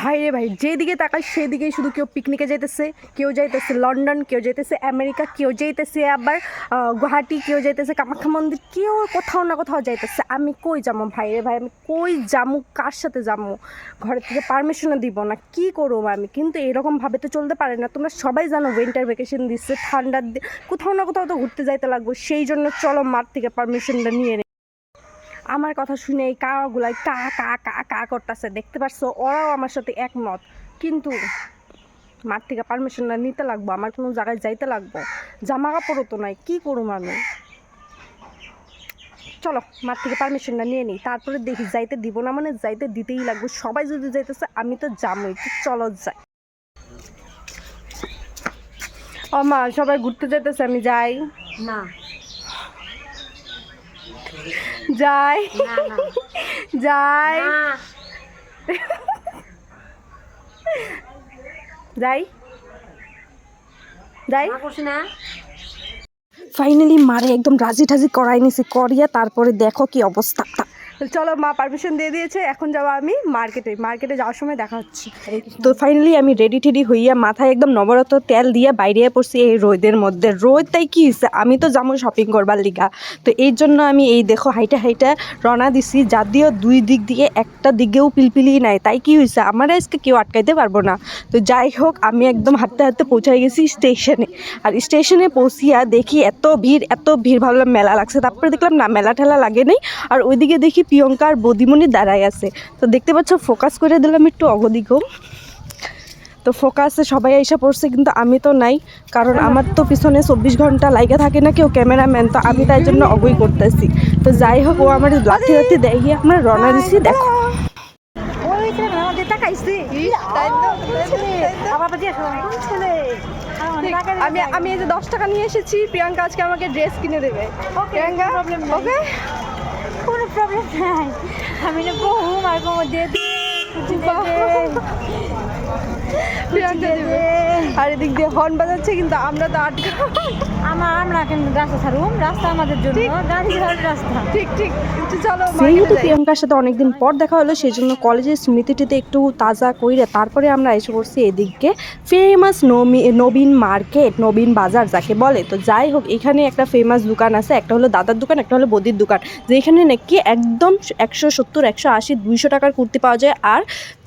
ভাই রে ভাই, যেদিকে তাকাই সেদিকেই শুধু কেউ পিকনিকে যাইতেছে, কেউ যাইতেছে লন্ডন কেউ যাইতেছে আমেরিকা কেউ যাইতেছে আবার গুয়াহাটি, কেউ যাইতেছে কামাখ্যা মন্দির, কেউ কোথাও না কোথাও যাইতেছে। আমি কই যাব ভাই রে ভাই, আমি কই যাব, কার সাথে যাব? ঘরের থেকে পারমিশনও দিব না, কি করব আমি? কিন্তু এরকমভাবে তো চলতে পারে না। তোমরা সবাই জানো উইন্টার ভ্যাকেশন দিচ্ছে ঠান্ডার কোথাও না কোথাও তো ঘুরতে যাইতে লাগবো। সেই জন্য চলো মাঠ থেকে পারমিশনটা নিয়ে আমার কথা শুনে এই কাগুলাই কা কা কা কা করতেছে, দেখতে পাচ্ছ ওরাও আমার সাথে একমত। কিন্তু মাঠ থেকে পারমিশনটা নিতে লাগবো, আমার কোনো জায়গায় যাইতে লাগবো। জামা কাপড়ও তো নাই, কী করুম আমি? চলো মাঠ থেকে পারমিশনটা নিয়ে নিই, তারপরে দেখি যাইতে দিব না মানে যাইতে দিতেই লাগবে। সবাই যদি যাইতেছে, আমি তো যাবই তো চলো যাই। ও মা, সবাই ঘুরতে যাইতেছে, আমি যাই। না। যাই। যাই। যাই। যাই। না। ফাইনালি মারে একদম রাজি ঠাজি করাই নিছি করিয়া তারপরে দেখো কি অবস্থা। চলো মা পারমিশন দিয়ে দিয়েছে, এখন যাব আমি মার্কেটে মার্কেটে যাওয়ার সময় দেখা হচ্ছে। তো ফাইনালি আমি রেডি টেডি হইয়া মাথায় একদম নবরত তেল দিয়ে বাইরে পড়ছি এই রোদের মধ্যে। রোদ তাই কি আমি তো যাব শপিং করবার লিগা। তো এই জন্য আমি এই দেখো হাইটা হাইটা রওনা দিছি, যদিও দুই দিক দিয়ে একটা দিকেও পিলপিলি নাই। তাই কি হয়েছে আমার আজকে কেউ আটকাইতে পারব না। তো যাই হোক, আমি একদম হাঁটতে হাঁটতে পৌঁছাই গেছি স্টেশনে আর স্টেশনে পৌঁছিয়া দেখি এত ভিড় এত ভিড়। ভাবলাম মেলা লাগছে। তারপরে দেখলাম না মেলা ঠেলা লাগে নেই। আর ওইদিকে দেখি প্রিয়ঙ্কা আর বদিমণি দাঁড়ায় আছে। তো দেখতে পাচ্ছ ফোকাস করে দিলাম একটু অগদিকেও তো ফোকাসে সবাই এসে পড়ছে কিন্তু আমি তো নাই কারণ আমার তো পিছনে চব্বিশ ঘণ্টা লাইগে থাকে না কেউ ক্যামেরাম্যান তো আমি তাই জন্য অগই করতেছি। তো যাই হোক ও আমার লাথি লাথি দেখি আমরা রওনা দিছি দেখো। আমি আমি এই যে দশ টাকা নিয়ে এসেছি প্রিয়াঙ্কা আজকে আমাকে ড্রেস কিনে দেবে। প্রিয়াঙ্কা ওকে আমি না বহু আর কোনো আর এদিক দিয়ে হর্ন বাজাচ্ছে কিন্তু আমরা তো আটকা। আমার আমরা কেন রাস্তা ছাড়ুম রাস্তা আমাদের জন্য গাড়ি ছাড়ার রাস্তা। ঠিক ঠিক। চলো যেহেতু market এ যাই। প্রিয়াঙ্কার সাথে অনেকদিন পর দেখা হলো সেই জন্য কলেজের স্মৃতিটিতে একটু তাজা কইরে তারপরে আমরা এসে পড়ছি এদিকে ফেমাস নবীন মার্কেট নবীন বাজার যাকে বলে। তো যাই হোক এখানে একটা ফেমাস দোকান আছে একটা হলো দাদার দোকান একটা হলো বদির দোকান যেখানে নাকি একদম একশো সত্তর একশো আশি দুইশো টাকার কুর্তি পাওয়া যায়। আর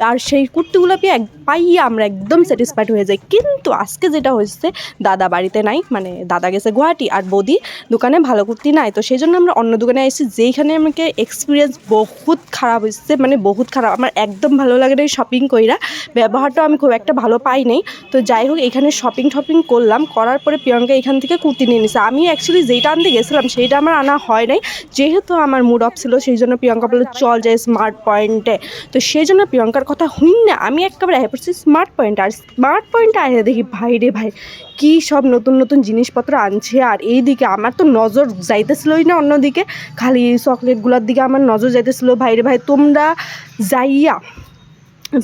আর সেই কুর্তিগুলো পেয়ে এক পাইয়ে আমরা একদম স্যাটিসফাইড হয়ে যাই। কিন্তু আজকে যেটা হয়েছে, দাদা বাড়িতে নাই মানে দাদা গেছে গুয়াহাটি আর বৌদি দোকানে ভালো কুর্তি নাই। তো সেই জন্য আমরা অন্য দোকানে এসেছি, যেইখানে আমাকে এক্সপিরিয়েন্স বহুত খারাপ হয়েছে মানে বহুত খারাপ। আমার একদম ভালো লাগে না এই শপিং কইরা। ব্যবহারটা আমি খুব একটা ভালো পাই নাই। তো যাই হোক, এখানে শপিং টপিং করলাম। করার পরে প্রিয়ঙ্কা এখান থেকে কুর্তি নিয়ে নিছে। আমি অ্যাকচুয়ালি যেইটা আনতে গেছিলাম, সেইটা আমার আনা হয় নাই। যেহেতু আমার মুড অফ ছিল, সেই জন্য প্রিয়ঙ্কা বলল, চল যাই স্মার্ট পয়েন্টে তো সেই জন্য প্রিয়ঙ্কার কথা হইন না। আমি একেবারে পড়ছি স্মার্ট পয়েন্ট আর স্মার্ট পয়েন্ট আয় দেখি ভাই রে ভাই, কী সব নতুন নতুন জিনিসপত্র আনছে, আর এই দিকে আমার তো নজর যাইতেছিলই না অন্যদিকে, খালি চকলেটগুলোর দিকে আমার নজর যাইতেছিল। ভাই রে ভাই, তোমরা যাইয়া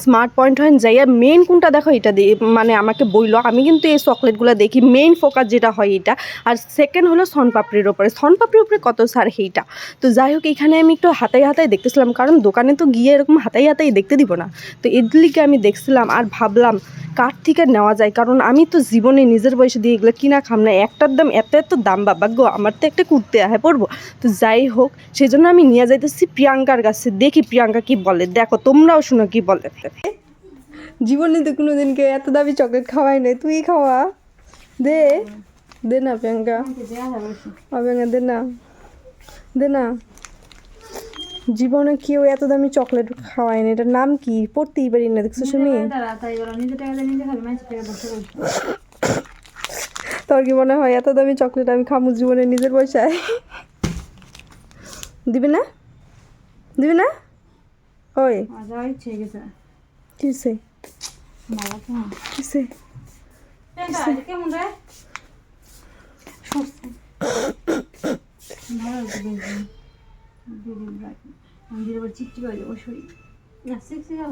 স্মার্ট পয়েন্ট হয়, যাইয়া মেন কোনটা দেখো এটা দিয়ে মানে আমাকে বইল, আমি কিন্তু এই চকলেটগুলো দেখি মেইন ফোকাস যেটা হয় এটা। আর সেকেন্ড হলো সনপাপড়ির ওপরে সনপাপড়ির উপরে কত সার সেইটা? তো যাই হোক এখানে আমি একটু হাতাই হাতাই দেখতেছিলাম, কারণ দোকানে তো গিয়ে এরকম হাতাই হাতাই দেখতে দিব না। তো এগুলিকে আমি দেখছিলাম আর ভাবলাম কার থেকে নেওয়া যায়? কারণ আমি তো জীবনে নিজের বয়সে দিয়ে এগুলো কিনা খাম না। একটার দাম এত এত দাম বাবা গো আমার তো একটা কুর্তে আহে পড়ব তো যাই হোক সেই জন্য আমি নিয়ে যাইতেছি প্রিয়াঙ্কার কাছে। দেখি প্রিয়াঙ্কা কি বলে। দেখো তোমরাও শুনো কি বলে। জীবনে তো কোনো দিনকে এত দামি চকলেট খাওয়াই নাই। তুই খাওয়া। দে। দে না প্রিয়াঙ্কা দে না। দে না। জীবনে কেউ এত দামি চকলেট খাওয়ায় না এটার নাম কি? পড়তেই পারি না দেখছ শুনি তোর কি মনে হয় এত দামি চকলেট আমি খামু জীবনে নিজের পয়সায়? দিবি না? দিবি না? ওই। কিসে কিসে কেমন রে? চিপটি করে ওই শরীর না সিক্সি গেল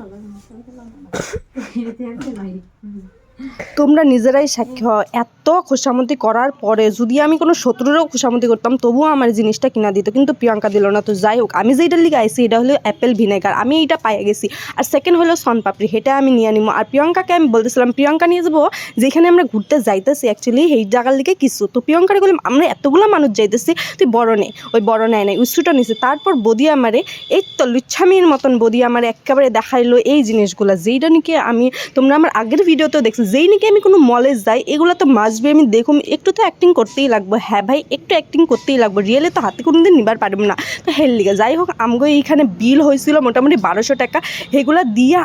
তোমরা নিজেরাই সাক্ষী হও। এত খোসামতি করার পরে যদি আমি কোনো শত্রুরও খোসামতি করতাম, তবুও আমার জিনিসটা কিনা দিত। কিন্তু প্রিয়াঙ্কা দিল না। তো যাই হোক, আমি যেটার লিগে আইছি, এটা হলো অ্যাপেল ভিনেগার। আমি এইটা পাইয়ে গেছি। আর সেকেন্ড হলো সনপাপড়ি সেটা আমি নিয়ে নিবো আর প্রিয়াঙ্কাকে আমি বলতেছিলাম, প্রিয়াঙ্কা নিয়ে যাব, যেখানে আমরা ঘুরতে যাইতেছি অ্যাকচুয়ালি সেই জায়গার লিগে কিছু। তো প্রিয়াঙ্কারে বললাম, আমরা এতগুলো মানুষ যাইতেছি, তুই বড় নে। ওই বড় নেয় নাই উৎসুটা নিছে। তারপর বদি আমারে, এই তো লুচ্ছামির মতন বদি আমার একেবারে দেখাইলো এই জিনিসগুলো। যেইটা নাকি আমি, তোমরা আমার আগের ভিডিওতেও দেখছ যেই নাকি আমি কোনো মলে যাই, এগুলো তো মাসবে আমি দেখুন একটু তো অ্যাক্টিং করতেই লাগবো। হ্যাঁ ভাই, একটু অ্যাক্টিং করতেই লাগবো। রিয়েলে তো হাতে কোনো দিন নিবার পারব না। তো হেল লিগে, যাই হোক, আমগো এইখানে বিল হয়েছিল মোটামুটি বারোশো টাকা। এগুলো দিয়ে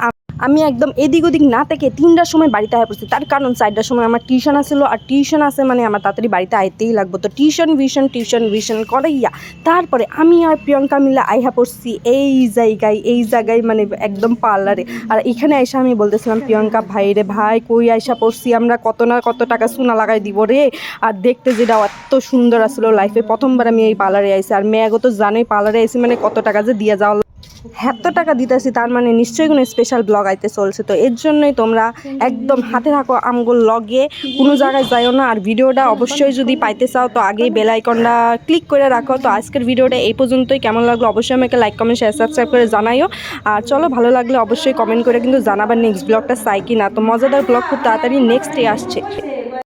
আম- একদম এদিক ওদিক না থেকে তিনটার সময় বাড়িতে আয় পড়ছি। তার কারণ চারটার সময় আমার টিউশন আসলো আর টিউশন আছে মানে আমার তাড়াতাড়ি বাড়িতে আইতেই লাগবো। তো টিউশন ভিশন টিউশন ভিশন করাইয়া তারপরে আমি আর প্রিয়ঙ্কা মিলে আইহা পড়ছি এই জায়গায় এই জায়গায় মানে একদম পার্লারে। আর এখানে আইসা আমি বলতেছিলাম, প্রিয়ঙ্কা, ভাই রে ভাই, কই আইসা পড়ছি? আমরা কত না কত টাকা সোনা লাগাই দিব রে? আর দেখতে যেটা এত সুন্দর আসলো লাইফে প্রথমবার আমি এই পার্লারে আইসি। আর মেয়াগো তো জানোই, পার্লারে আইসি মানে কত টাকা যে দিয়ে যাওয়া এত টাকা দিতেছি, তার মানে নিশ্চয়ই কোনো স্পেশাল ব্লগ আইতে চলছে। তো এর জন্যই তোমরা একদম হাতে থাকো আমগুল লগে। কোনো জায়গায় যাইও না, আর ভিডিওটা অবশ্যই যদি পাইতে চাও, তো আগেই বেল আইকনটা ক্লিক করে রাখো। তো আজকের ভিডিওটা এই পর্যন্তই। কেমন লাগল অবশ্যই আমাকে লাইক কমেন্ট শেয়ার সাবস্ক্রাইব করে জানাইও। আর চলো, ভালো লাগলে অবশ্যই কমেন্ট করে কিন্তু জানাবার নেক্সট ব্লগটা চাই কি না তো মজাদার ব্লগ খুব তাড়াতাড়ি নেক্সট ডে আসছে।